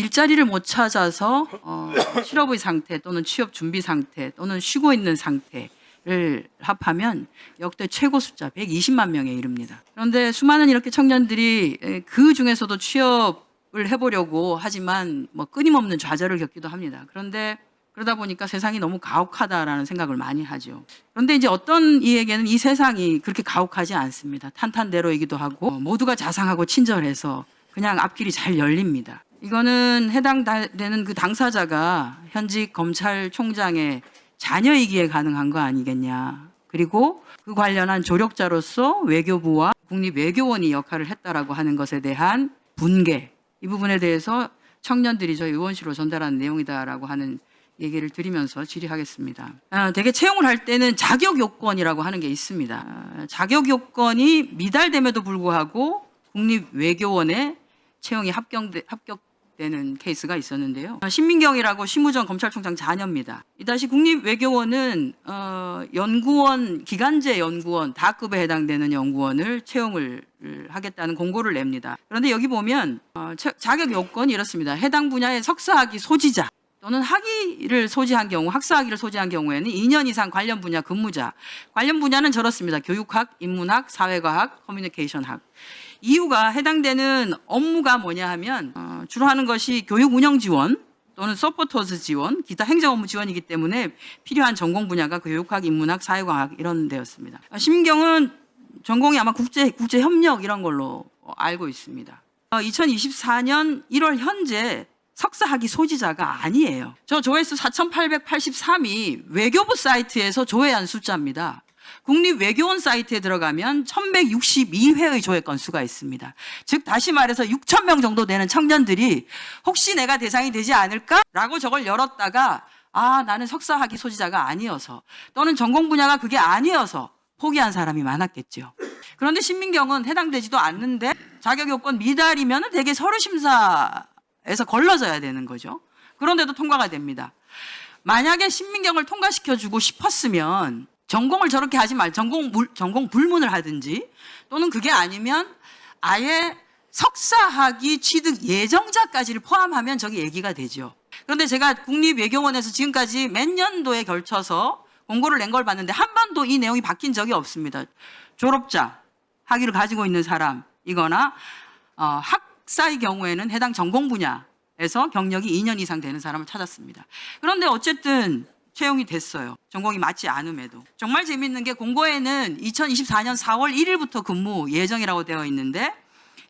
일자리를 못 찾아서 어, 실업의 상태 또는 취업 준비 상태 또는 쉬고 있는 상태를 합하면 역대 최고 숫자 120만 명에 이릅니다. 그런데 수많은 이렇게 청년들이 에, 그 중에서도 취업을 해보려고 하지만 뭐 끊임없는 좌절을 겪기도 합니다. 그런데 그러다 보니까 세상이 너무 가혹하다라는 생각을 많이 하죠. 그런데 이제 어떤 이에게는 이 세상이 그렇게 가혹하지 않습니다. 탄탄대로이기도 하고 어, 모두가 자상하고 친절해서 그냥 앞길이 잘 열립니다. 이거는 해당되는 그 당사자가 현직 검찰총장의 자녀이기에 가능한 거 아니겠냐. 그리고 그 관련한 조력자로서 외교부와 국립외교원이 역할을 했다라고 하는 것에 대한 분개 이 부분에 대해서 청년들이 저희 의원실로 전달한 내용이다라고 하는 얘기를 드리면서 질의하겠습니다. 아, 되게 채용을 할 때는 자격 요건이라고 하는 게 있습니다. 아, 자격 요건이 미달됨에도 불구하고 국립외교원에 채용이 합격되, 합격 되는 케이스가 있었는데요. 아, 신민경이라고 심우정 검찰총장 자녀입니다. 이 다시 국립외교원은 어, 연구원 기간제 연구원 다급에 해당되는 연구원을 채용을 하겠다는 공고를 냅니다. 그런데 여기 보면 어, 자- 자격 요건이 이렇습니다. 해당 분야의 석사학위 소지자 또는 학위를 소지한 경우, 학사학위를 소지한 경우에는 2년 이상 관련 분야 근무자. 관련 분야는 저렇습니다. 교육학, 인문학, 사회과학, 커뮤니케이션학. 이유가 해당되는 업무가 뭐냐 하면 어, 주로 하는 것이 교육 운영 지원 또는 서포터즈 지원, 기타 행정 업무 지원이기 때문에 필요한 전공 분야가 교육학, 인문학, 사회과학 이런 데였습니다. 아, 심경은 전공이 아마 국제 국제 협력 이런 걸로 어, 알고 있습니다. 2024년 1월 현재 석사학위 소지자가 아니에요. 저 조회수 4,883이 외교부 사이트에서 조회한 숫자입니다. 국립외교원 사이트에 들어가면 1162회의 조회 건수가 있습니다. 즉 다시 말해서 6천 명 정도 되는 청년들이 혹시 내가 대상이 되지 않을까라고 저걸 열었다가 아 나는 석사학위 소지자가 아니어서 또는 전공 분야가 그게 아니어서 포기한 사람이 많았겠죠. 그런데 신민경은 해당되지도 않는데 자격 요건 미달이면 대개 서류 심사 에서 걸러져야 되는 거죠. 그런데도 통과가 됩니다. 만약에 신민경을 통과시켜 주고 싶었으면 전공을 저렇게 하지 말, 전공, 물, 전공 불문을 하든지 또는 그게 아니면 아예 석사학위 취득 예정자까지를 포함하면 저기 얘기가 되죠. 그런데 제가 국립외교원에서 지금까지 몇 년도에 걸쳐서 공고를 낸 걸 봤는데 한 번도 이 내용이 바뀐 적이 없습니다. 졸업자, 학위를 가지고 있는 사람이거나 어, 학 사의 경우에는 해당 전공 분야에서 경력이 2년 이상 되는 사람을 찾았습니다. 그런데 어쨌든 채용이 됐어요. 전공이 맞지 않음에도. 정말 재밌는 게 공고에는 2024년 4월 1일부터 근무 예정이라고 되어 있는데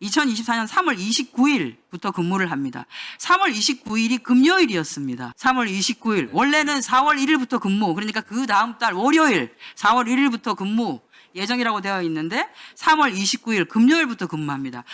2024년 3월 29일부터 근무를 합니다. 3월 29일이 금요일이었습니다. 3월 29일. 원래는 4월 1일부터 근무. 그러니까 그 다음 달 월요일 4월 1일부터 근무 예정이라고 되어 있는데 3월 29일 금요일부터 근무합니다.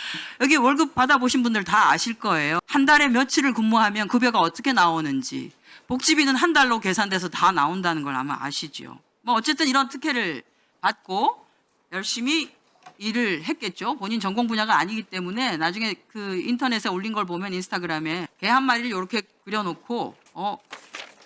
여기 월급 받아보신 분들 다 아실 거예요. 한 달에 며칠을 근무하면 급여가 어떻게 나오는지. 복지비는 한 달로 계산돼서 다 나온다는 걸 아마 아시죠. 뭐 어쨌든 이런 특혜를 받고 열심히 일을 했겠죠. 본인 전공 분야가 아니기 때문에 나중에 그 인터넷에 올린 걸 보면 인스타그램에 개 한 마리를 이렇게 그려놓고 어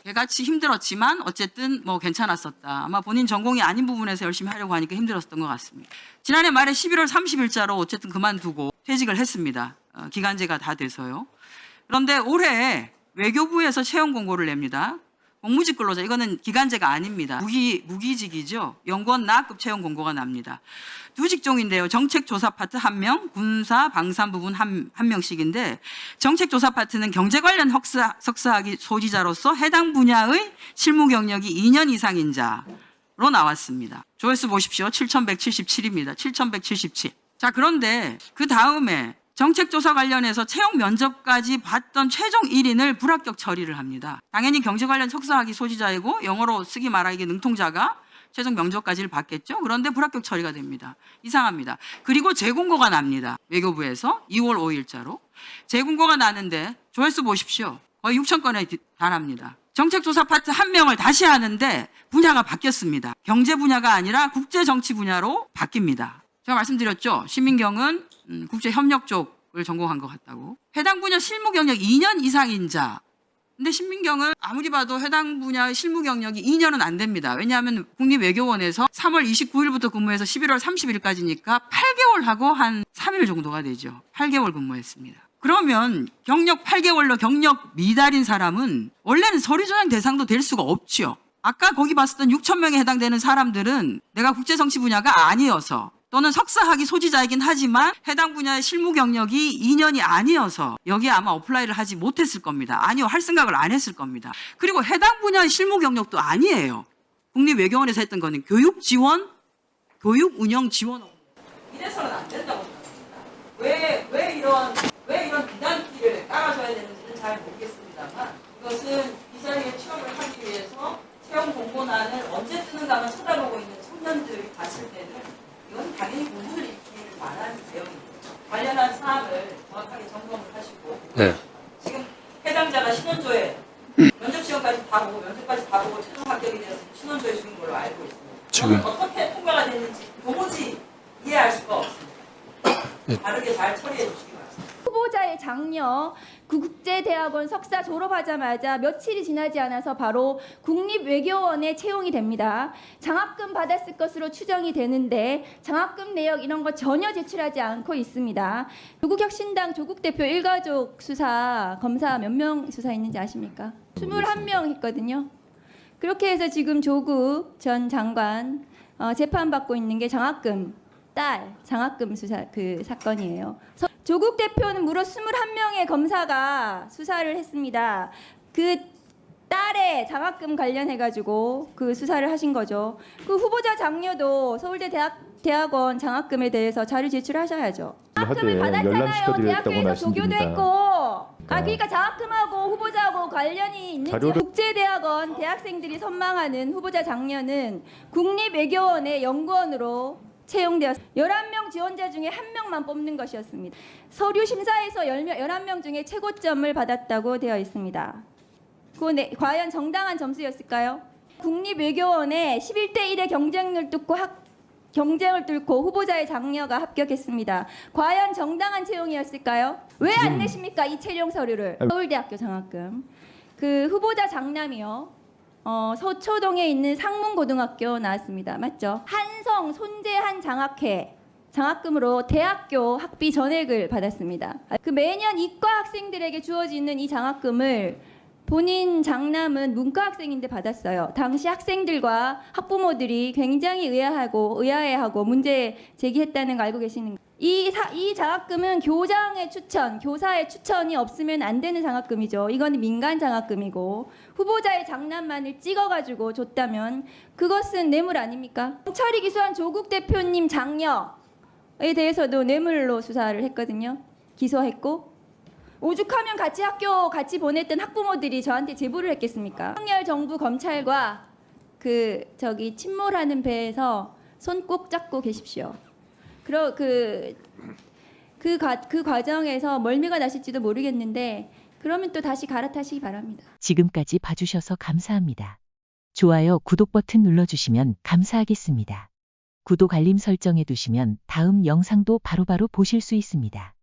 개같이 힘들었지만 어쨌든 뭐 괜찮았었다. 아마 본인 전공이 아닌 부분에서 열심히 하려고 하니까 힘들었던 것 같습니다. 지난해 말에 11월 30일자로 어쨌든 그만두고 퇴직을 했습니다. 어, 기간제가 다 돼서요. 그런데 올해 외교부에서 채용 공고를 냅니다. 공무직 근로자 이거는 기간제가 아닙니다. 무기 무기직이죠. 연구원 나급 채용 공고가 납니다. 두 직종인데요. 정책 조사 파트 한 명, 군사 방산 부분 한, 한 명씩인데 정책 조사 파트는 경제 관련 석사, 석사학위 소지자로서 해당 분야의 실무 경력이 2년 이상인 자로 나왔습니다. 조회수 보십시오. 7,177입니다. 7,177. 자, 그런데 그 다음에 정책조사 관련해서 채용 면접까지 봤던 최종 1인을 불합격 처리를 합니다. 당연히 경제 관련 석사학위 소지자이고 영어로 쓰기 말하기 능통자가 최종 면접까지를 받겠죠. 그런데 불합격 처리가 됩니다. 이상합니다. 그리고 재공고가 납니다. 외교부에서 2월 5일자로 재공고가 나는데 조회수 보십시오. 거의 6천 건에 달합니다. 정책조사 파트 한 명을 다시 하는데 분야가 바뀌었습니다. 경제 분야가 아니라 국제 정치 분야로 바뀝니다. 제가 말씀드렸죠. 신민경은 음, 국제협력 쪽을 전공한 것 같다고. 해당 분야 실무 경력 2년 이상인 자. 근데 신민경은 아무리 봐도 해당 분야의 실무 경력이 2년은 안 됩니다. 왜냐하면 국립외교원에서 3월 29일부터 근무해서 11월 30일까지니까 8개월 하고 한 3일 정도가 되죠. 8개월 근무했습니다. 그러면 경력 8개월로 경력 미달인 사람은 원래는 서류 조장 대상도 될 수가 없지요. 아까 거기 봤었던 6천 명에 해당되는 사람들은 내가 국제 정치 분야가 아니어서 또는 석사학위 소지자이긴 하지만 해당 분야의 실무 경력이 2년이 아니어서 여기에 아마 어플라이를 하지 못했을 겁니다. 아니요, 할 생각을 안 했을 겁니다. 그리고 해당 분야의 실무 경력도 아니에요. 국립외교원에서 했던 거는 교육 지원, 교육 운영 지원. 이래서는 안 된다고 생각합니다. 왜, 왜 이런, 왜 이런 비단기를 깔아줘야 되는지는 잘 모르겠습니다만 이것은 이 자리에 취업을 하기 위해서 채용 공고란을 언제 뜨는가만 쳐다보고 있는 청년들이 봤을 때는 이건 당연히 공부를 익히기를 말하는 내용입니다. 관련한 사항을 정확하게 점검을 하시고 네. 지금 해당자가 신원조회 면접 시험까지 다 보고 면접까지 다 보고 최종 합격이 되어서 신원조회 중인 걸로 알고 있습니다. 지금- 어떻게 통과가 됐는지 도무지 이해할 수가 없습니다. 네. 다르게 잘 처리해 주시기 후보자의 장녀 그 국제대학원 석사 졸업하자마자 며칠이 지나지 않아서 바로 국립외교원에 채용이 됩니다. 장학금 받았을 것으로 추정이 되는데 장학금 내역 이런 거 전혀 제출하지 않고 있습니다. 조국혁신당 조국 대표 일가족 수사 검사 몇 명 수사했는지 아십니까? 21명 했거든요. 그렇게 해서 지금 조국 전 장관 어, 재판 받고 있는 게 장학금 딸 장학금 수사 그 사건이에요. 서- 조국 대표는 무려 21명의 검사가 수사를 했습니다. 그 딸의 장학금 관련해 가지고 그 수사를 하신 거죠. 그 후보자 장녀도 서울대 대학 대학원 장학금에 대해서 자료 제출하셔야죠. 장학금을 받았잖아요. 대학교에서 조교도. 했고. 아 그러니까 장학금하고 후보자하고 관련이 있는지 자료를- 국제대학원 대학생들이 선망하는 후보자 장녀는 국립외교원의 연구원으로 채용되었 11명 지원자 중에 한 명만 뽑는 것이었습니다. 서류 심사에서 10명, 11명 중에 최고점을 받았다고 되어 있습니다. 그 네, 과연 정당한 점수였을까요? 국립외교원의 11대 1의 경쟁을 뚫고 학, 경쟁을 뚫고 후보자의 장녀가 합격했습니다. 과연 정당한 채용이었을까요? 왜 안 내십니까 이 채용 서류를? 서울대학교 장학금. 그 후보자 장남이요. 어, 서초동에 있는 상문고등학교 나왔습니다. 맞죠? 한성 손재한 장학회 장학금으로 대학교 학비 전액을 받았습니다. 그 매년 이과 학생들에게 주어지는 이 장학금을 본인 장남은 문과 학생인데 받았어요. 당시 학생들과 학부모들이 굉장히 의아하고 의아해하고 문제 제기했다는 거 알고 계시는 이, 사, 이 장학금은 교장의 추천, 교사의 추천이 없으면 안 되는 장학금이죠. 이건 민간 장학금이고 후보자의 장남만을 찍어가지고 줬다면 그것은 뇌물 아닙니까? 경찰이 기소한 조국 대표님 장녀에 대해서도 뇌물로 수사를 했거든요. 기소했고 오죽하면 같이 학교 같이 보냈던 학부모들이 저한테 제보를 했겠습니까? 윤석열 정부 검찰과 그 저기 침몰하는 배에서 손 꼭 잡고 계십시오. 그러 그 그, 가, 그 과정에서 멀미가 나실지도 모르겠는데 그러면 또 다시 갈아타시기 바랍니다. 지금까지 봐주셔서 감사합니다. 좋아요, 구독 버튼 눌러주시면 감사하겠습니다. 구독 알림 설정해 두시면 다음 영상도 바로바로 보실 수 있습니다.